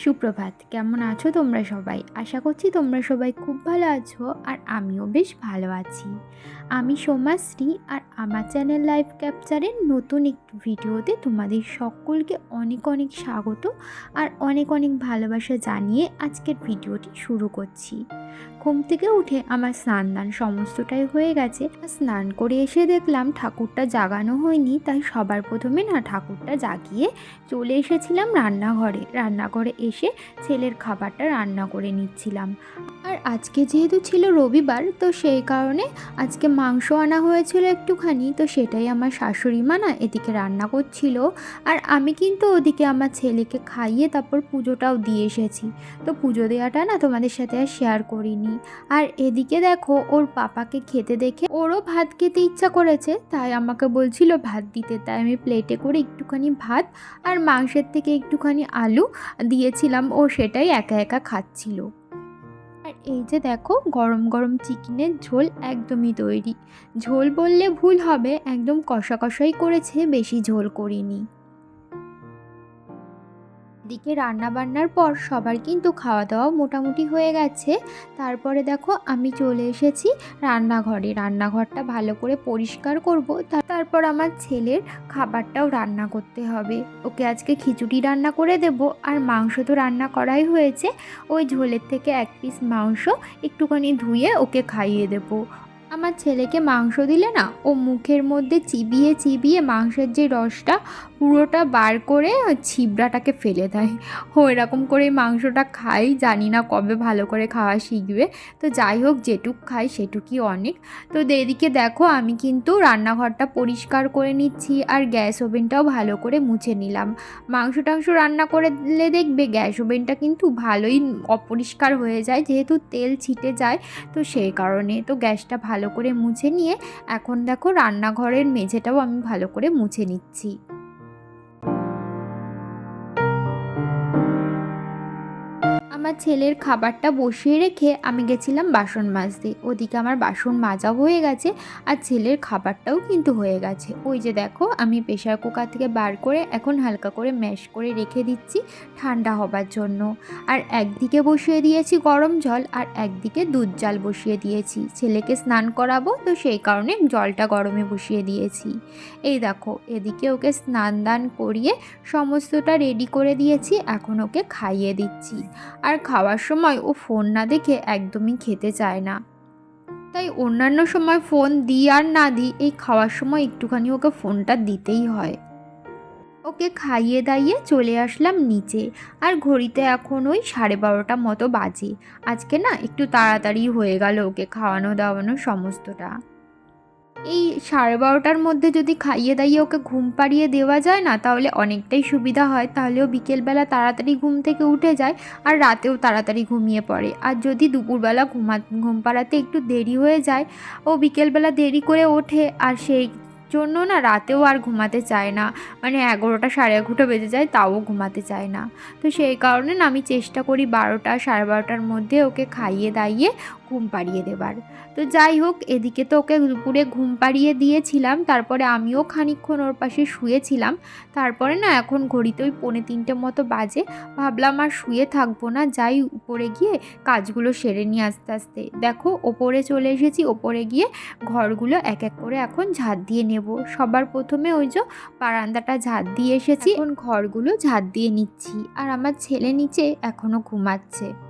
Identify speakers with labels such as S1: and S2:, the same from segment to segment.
S1: সুপ্রভাত, কেমন আছো তোমরা সবাই? আশা করছি তোমরা সবাই খুব ভালো আছো আর আমিও বেশ ভালো আছি। আমি সোমাশ্রী আর আমার চ্যানেল লাইভ ক্যাপচারের নতুন একটি ভিডিওতে তোমাদের সকলকে অনেক অনেক স্বাগত আর অনেক অনেক ভালোবাসা জানিয়ে আজকের ভিডিওটি শুরু করছি। ঘুম থেকে উঠে আমার স্নান দান সমস্তটাই হয়ে গেছে। স্নান করে এসে দেখলাম ঠাকুরটা জাগানো হয়নি, তাই সবার প্রথমে না ঠাকুরটা জাগিয়ে চলে এসেছিলাম রান্নাঘরে। রান্নাঘরে এসে ছেলের খাবারটা রান্না করে নিচ্ছিলাম। আর আজকে যেহেতু ছিল রবিবার, তো সেই কারণে আজকে মাংস আনা হয়েছিল একটুখানি, তো সেটাই আমার শাশুড়ি মা না এদিকে রান্না করছিল। আর আমি কিন্তু ওদিকে আমার ছেলেকে খাইয়ে তারপর পুজোটাও দিয়ে এসেছি। তো পুজো দেওয়াটা না তোমাদের সাথে আর শেয়ার করিনি। আর এদিকে দেখো, ওর পাপাকে খেতে দেখে ওরও ভাত খেতে ইচ্ছা করেছে, তাই আমাকে বলছিল ভাত দিতে। তাই আমি প্লেটে করে একটুখানি ভাত আর মাংসের থেকে একটুখানি আলু দিয়েছিলাম, ও সেটাই একা একা খাচ্ছিল। আর এই যে দেখো, গরম গরম চিকেনের ঝোল একদমই তৈরি। ঝোল বললে ভুল হবে, একদম কষা কষাই করেছে, বেশি ঝোল করিনি। দিকে রান্না বান্নার পর সবার কিন্তু খাওয়া দাওয়া মোটামুটি হয়ে গেছে। তারপরে দেখো আমি চলে এসেছি রান্নাঘরে। রান্নাঘরটা ভালো করে পরিষ্কার করব। তারপর আমার ছেলের খাবারটাও রান্না করতে হবে। ওকে আজকে খিচুড়ি রান্না করে দেব। আর মাংস তো রান্না করাই হয়েছে। ওই ঝোলের থেকে এক পিস মাংস একটুখানি ধুয়ে ওকে খাইয়ে দেবো। আমার ছেলেকে মাংস দিলে না ও মুখের মধ্যে চিবিয়ে চিবিয়ে মাংসের যে রসটা পুরোটা বার করে ছিবড়াটাকে ফেলে দেয়। ও এরকম করে মাংসটা খাই, জানি না কবে ভালো করে খাওয়া শিখবে। তো যাই হোক, যেটুক খাই সেটুকুই অনেক। তো এদিকে দেখো, আমি কিন্তু রান্নাঘরটা পরিষ্কার করে নিচ্ছি আর গ্যাস ওভেনটাও ভালো করে মুছে নিলাম। মাংস টাংস রান্না করলে দেখবে গ্যাস ওভেনটা কিন্তু ভালোই অপরিষ্কার হয়ে যায়, যেহেতু তেল ছিটে যায়। তো সেই কারণে তো গ্যাসটা ভালো করে মুছে নিয়ে এখন দেখো, রান্নাঘরের মেঝেটাও আমি ভালো করে মুছে নিচ্ছি। আমার ছেলের খাবারটা বসিয়ে রেখে আমি গেছিলাম বাসন মাজতে। ওদিকে আমার বাসন মাজা হয়ে গেছে আর ছেলের খাবারটাও কিন্তু হয়ে গেছে। ওই যে দেখো, আমি প্রেশার কুকার থেকে বার করে এখন হালকা করে ম্যাশ করে রেখে দিচ্ছি ঠান্ডা হবার জন্য। আর একদিকে বসিয়ে দিয়েছি গরম জল আর একদিকে দুধ জাল বসিয়ে দিয়েছি। ছেলেকে স্নান করাবো তো সেই কারণে জলটা গরমে বসিয়ে দিয়েছি। এই দেখো, এদিকে ওকে স্নান দান করিয়ে সমস্তটা রেডি করে দিয়েছি, এখন ওকে খাইয়ে দিচ্ছি। আর খাওয়ার সময় ও ফোন না দেখে একদমই খেতে চায় না। তাই অন্যান্য সময় ফোন দিই আর না দিই, এই খাওয়ার সময় একটুখানি ওকে ফোনটা দিতেই হয়। ওকে খাইয়ে দাইয়ে চলে আসলাম নিচে, আর ঘড়িতে এখন ওই সাড়ে বারোটা মতো বাজে। আজকে না একটু তাড়াতাড়ি হয়ে গেল ওকে খাওয়ানো দাওয়ানো সমস্তটা। এই সাড়ে বারোটার মধ্যে যদি খাইয়ে দাইয়ে ওকে ঘুম পাড়িয়ে দেওয়া যায় না, তাহলে অনেকটাই সুবিধা হয়। তাহলেও বিকেলবেলা তাড়াতাড়ি ঘুম থেকে উঠে যায় আর রাতেও তাড়াতাড়ি ঘুমিয়ে পড়ে। আর যদি দুপুরবেলা ঘুমা, ঘুম পাড়াতে একটু দেরি হয়ে যায়, ও বিকেলবেলা দেরি করে ওঠে আর সেই জন্য না রাতেও আর ঘুমাতে চায় না। মানে এগারোটা সাড়ে এগারোটা বেজে যায়, তাও ঘুমাতে চায় না। তো সেই কারণে না আমি চেষ্টা করি বারোটা সাড়ে বারোটার মধ্যে ওকে খাইয়ে দাইয়ে ঘুম পাড়িয়ে দেবার। তো যাই হোক, এদিকে তো ওকে দুপুরে ঘুম পাড়িয়ে দিয়েছিলাম, তারপরে আমিও খানিকক্ষণ ওর পাশে শুয়েছিলাম। তারপরে না এখন ঘড়িতে ওই পৌনে তিনটে মতো বাজে, ভাবলাম আর শুয়ে থাকব না, যাই উপরে গিয়ে কাজগুলো সেরে নিয়ে আস্তে আস্তে। দেখো, ওপরে চলে এসেছি, ওপরে গিয়ে ঘরগুলো এক এক করে এখন ঝাঁট দিয়ে নেব। সবার প্রথমে ওই যে বারান্দাটা ঝাঁত দিয়ে এসেছি। এখন ঘরগুলো ঝাঁত দিয়ে নিচ্ছি। আর আমার ছেলে নিচে এখনও ঘুমাচ্ছে।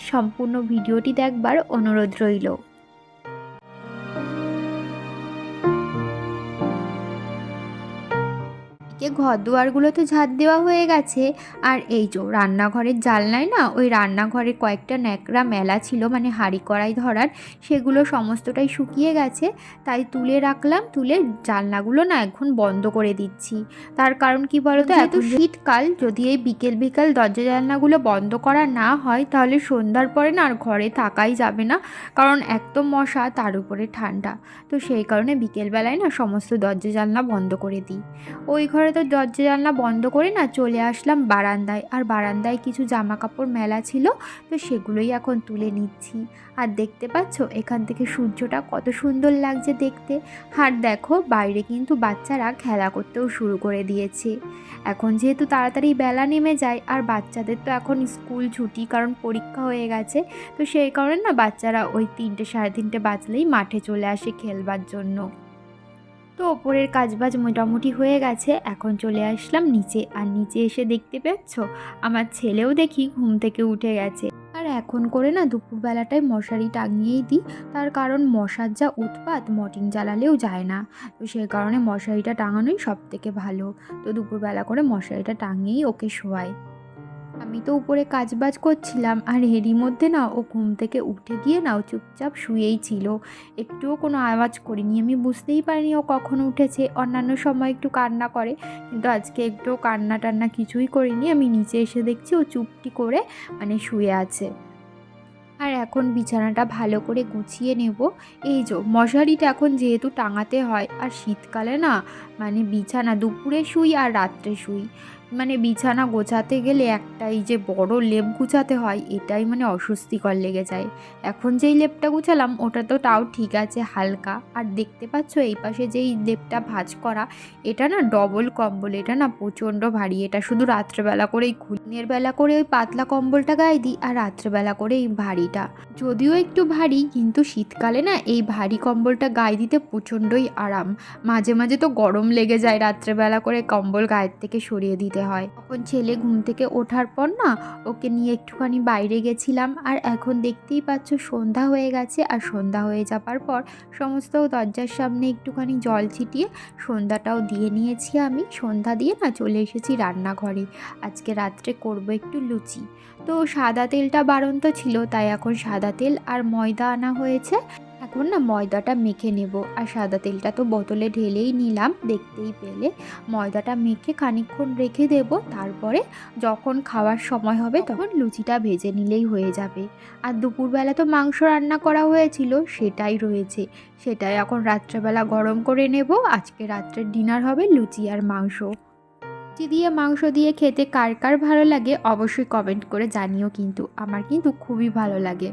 S1: সম্পূর্ণ ভিডিওটি দেখবার অনুরোধ রইল। ঘর দুয়ারগুলো তো ঝাড় দেওয়া হয়ে গেছে। আর এই যে রান্নাঘরের জানলায় না ওই রান্নাঘরে কয়েকটা ন্যাকড়া মেলা ছিল মানে হাঁড়ি কড়াই ধরার সেগুলো সমস্তটাই শুকিয়ে গেছে। তাই তুলে রাখলাম তুলে জানলাগুলো না এখন বন্ধ করে দিচ্ছি। তার কারণ কি বলতো এত শীতকাল যদি এই বিকেল বিকেল দরজা জানলাগুলো বন্ধ করা না হয় তাহলে সন্ধ্যার পরে না আর ঘরে থাকাই যাবে না কারণ এক তো মশা তার উপরে ঠান্ডা। তো সেই কারণে বিকেলবেলায় না সমস্ত দরজা জানলা বন্ধ করে দিই। ওই ঘরে তো দরজা জানলা বন্ধ করে না চলে আসলাম বারান্দায়। আর বারান্দায় কিছু জামা কাপড় মেলা ছিল, তো সেগুলোই এখন তুলে নিচ্ছি। আর দেখতে পাচ্ছ, এখান থেকে সূর্যটা কত সুন্দর লাগছে দেখতে। আর দেখো, বাইরে কিন্তু বাচ্চারা খেলা করতেও শুরু করে দিয়েছে। এখন যেহেতু তাড়াতাড়ি বেলা নেমে যায়, আর বাচ্চাদের তো এখন স্কুল ছুটি, কারণ পরীক্ষা হয়ে গেছে, তো সেই কারণে না বাচ্চারা ওই তিনটে সাড়ে তিনটে বাজলেই মাঠে চলে আসে খেলবার জন্য। তো ওপরের কাজবাজ মোটামুটি হয়ে গেছে। এখন চলে আসলাম নিচে। আর নিচে এসে দেখতে পাচ্ছ, আমার ছেলেও দেখি ঘুম থেকে উঠে গেছে। আর এখন করে না দুপুরবেলাটায় মশারি টাঙিয়েই দিই। তার কারণ মশার যা উৎপাত মর্টিন জ্বালালেও যায় না। তো সেই কারণে মশারিটা টাঙানোই সব থেকে ভালো। তো দুপুরবেলা করে মশারিটা টাঙিয়েই ওকে শোয়াই। আমি তো উপরে কাজবাজ করছিলাম, আর এরই মধ্যে না ও ঘুম থেকে উঠে গিয়ে না ও চুপচাপ শুয়েই ছিল। একটুও কোনো আওয়াজ করিনি, আমি বুঝতেই পারিনি ও কখন উঠেছে। অন্যান্য সময় একটু কান্না করে, কিন্তু আজকে একটুও কান্না টান্না কিছুই করিনি। আমি নিচে এসে দেখছি ও চুপটি করে মানে শুয়ে আছে। আর এখন বিছানাটা ভালো করে গুছিয়ে নেব। এই যে, মশারিটা এখন যেহেতু টাঙাতে হয়, আর শীতকালে না মানে বিছানা দুপুরে শুই আর রাত্রে শুই। মানে বিছানা গোছাতে গেলে একটাই যে বড় লেপ গুছাতে হয়, এটাই মানে অস্বস্তিকর লেগে যায়। এখন যেই লেপটা গুছালাম, ওটা তো তাও ঠিক আছে, হালকা। আর দেখতে পাচ্ছ, এই পাশে যেই লেপটা ভাঁজ করা, এটা না ডবল কম্বল, এটা না প্রচণ্ড ভারী। এটা শুধু রাত্রেবেলা করেই খুলি। বেলা করে ওই পাতলা কম্বলটা গায়ে দিই, আর রাত্রেবেলা করে এই ভারীটা। যদিও একটু ভারী, কিন্তু শীতকালে না এই ভারী কম্বলটা গায়ে দিতে প্রচণ্ডই আরাম। মাঝে মাঝে তো গরম লেগে যায় রাত্রেবেলা করে কম্বল গায়ের থেকে সরিয়ে দিতে। হয়। তখন ছেলে ঘুম থেকে ওঠার পর না, ওকে নিয়ে একটুখানি বাইরে গেছিলাম। আর এখন দেখতেই পাচ্ছ সন্ধ্যা হয়ে গেছে। আর সন্ধ্যা হয়ে যাবার পর সমস্ত দরজার সামনে একটুখানি জল ছিটিয়ে সন্ধ্যাটাও দিয়ে নিয়েছি আমি। সন্ধ্যা দিয়ে না চলে এসেছি রান্নাঘরে। আজকে রাত্রে করব একটু লুচি। তো সাদা তেলটা বাড়ন্ত ছিল, তাই এখন সাদা তেল আর ময়দা আনা হয়েছে। এখন না ময়দাটা মেখে নেব। আর সাদা তেলটা তো বোতলে ঢেলেই নিলাম, দেখতেই পেলে। ময়দাটা মেখে খানিকক্ষণ রেখে দেব, তারপরে যখন খাওয়ার সময় হবে তখন লুচিটা ভেজে নিলেই হয়ে যাবে। আর দুপুরবেলা তো মাংস রান্না করা হয়েছিল, সেটাই রয়েছে। সেটাই এখন রাত্রেবেলা গরম করে নেব, আজকে রাত্রের ডিনার হবে লুচি আর মাংস। লুচি দিয়ে মাংস দিয়ে খেতে কার কার ভালো লাগে অবশ্যই কমেন্ট করে জানিও কিন্তু, আমার কিন্তু খুবই ভালো লাগে।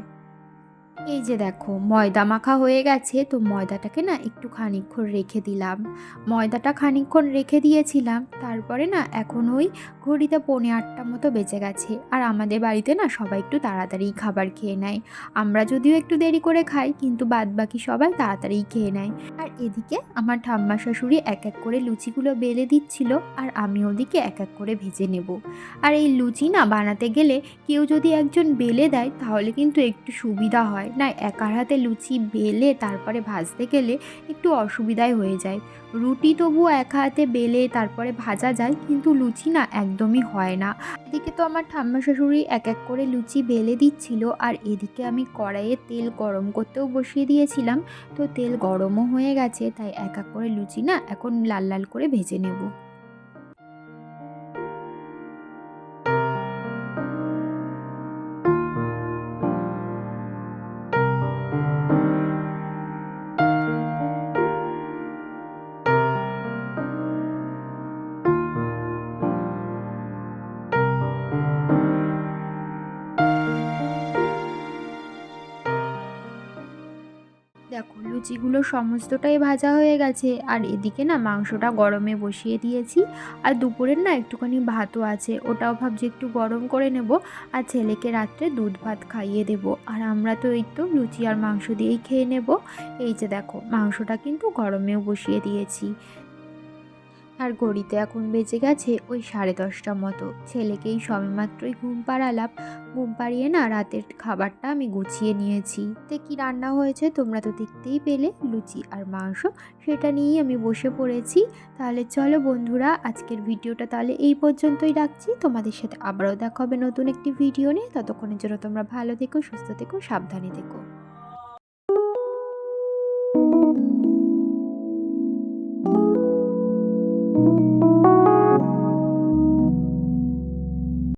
S1: এই যে দেখো, ময়দা মাখা হয়ে গেছে, তো ময়দাটাকে না একটু খানিকক্ষণ রেখে দিলাম। ময়দাটা খানিকক্ষণ রেখে দিয়েছিলাম, তারপরে না এখন ওই ঘড়িতে পৌনে আটটা মতো বেঁচে গেছে। আর আমাদের বাড়িতে না সবাই একটু তাড়াতাড়ি খাবার খেয়ে নেয়। আমরা যদিও একটু দেরি করে খাই, কিন্তু বাদ বাকি সবাই তাড়াতাড়ি খেয়ে নেয়। আর এদিকে আমার ঠাম্মা শাশুড়ি এক এক করে লুচিগুলো বেলে দিচ্ছিল, আর আমি ওদিকে এক এক করে ভেজে নেব। আর এই লুচি না বানাতে গেলে কেউ যদি একজন বেলে দেয়, তাহলে কিন্তু একটু সুবিধা হয়। না একার হাতে লুচি বেলে তারপরে ভাজতে গেলে একটু অসুবিধাই হয়ে যায়। রুটি তবুও এক হাতে বেলে তারপরে ভাজা যায়, কিন্তু লুচি না একদমই হয় না। এদিকে তো আমার ঠাম্মা শাশুড়ি এক এক করে লুচি বেলে দিচ্ছিল, আর এদিকে আমি কড়াইয়ে তেল গরম করতেও বসিয়ে দিয়েছিলাম। তো তেল গরমও হয়ে গেছে, তাই এক এক করে লুচি না এখন লাল লাল করে ভেজে নেব। দেখো, লুচিগুলো সমস্তটাই ভাজা হয়ে গেছে। আর এদিকে না, মাংসটা গরমে বসিয়ে দিয়েছি। আর দুপুরের না একটুখানি ভাতও আছে, ওটাও ভাবছি একটু গরম করে নেব। আর ছেলেকে রাত্রে দুধ ভাত খাইয়ে দেব। আর আমরা তো এই তো লুচি আর মাংস দিয়েই খেয়ে নেব। এই যে দেখো, মাংসটা কিন্তু গরমেও বসিয়ে দিয়েছি। আর ঘড়িতে এখন বেজে গেছে ওই সাড়ে দশটা মতো। ছেলেকেই সবেমাত্রই ঘুম পাড়ালাম। ঘুম পাড়িয়ে না রাতের খাবারটা আমি গুছিয়ে নিয়েছি। তে কি রান্না হয়েছে তোমরা তো দেখতেই পেলে, লুচি আর মাংস সেটা নিয়েই আমি বসে পড়েছি। তাহলে চলো বন্ধুরা, আজকের ভিডিওটা তাহলে এই পর্যন্তই রাখছি। তোমাদের সাথে আবারও দেখা হবে নতুন একটি ভিডিও নিয়ে। ততক্ষণের জন্য তোমরা ভালো থেকো, সুস্থ থেকো, সাবধানে থেকো।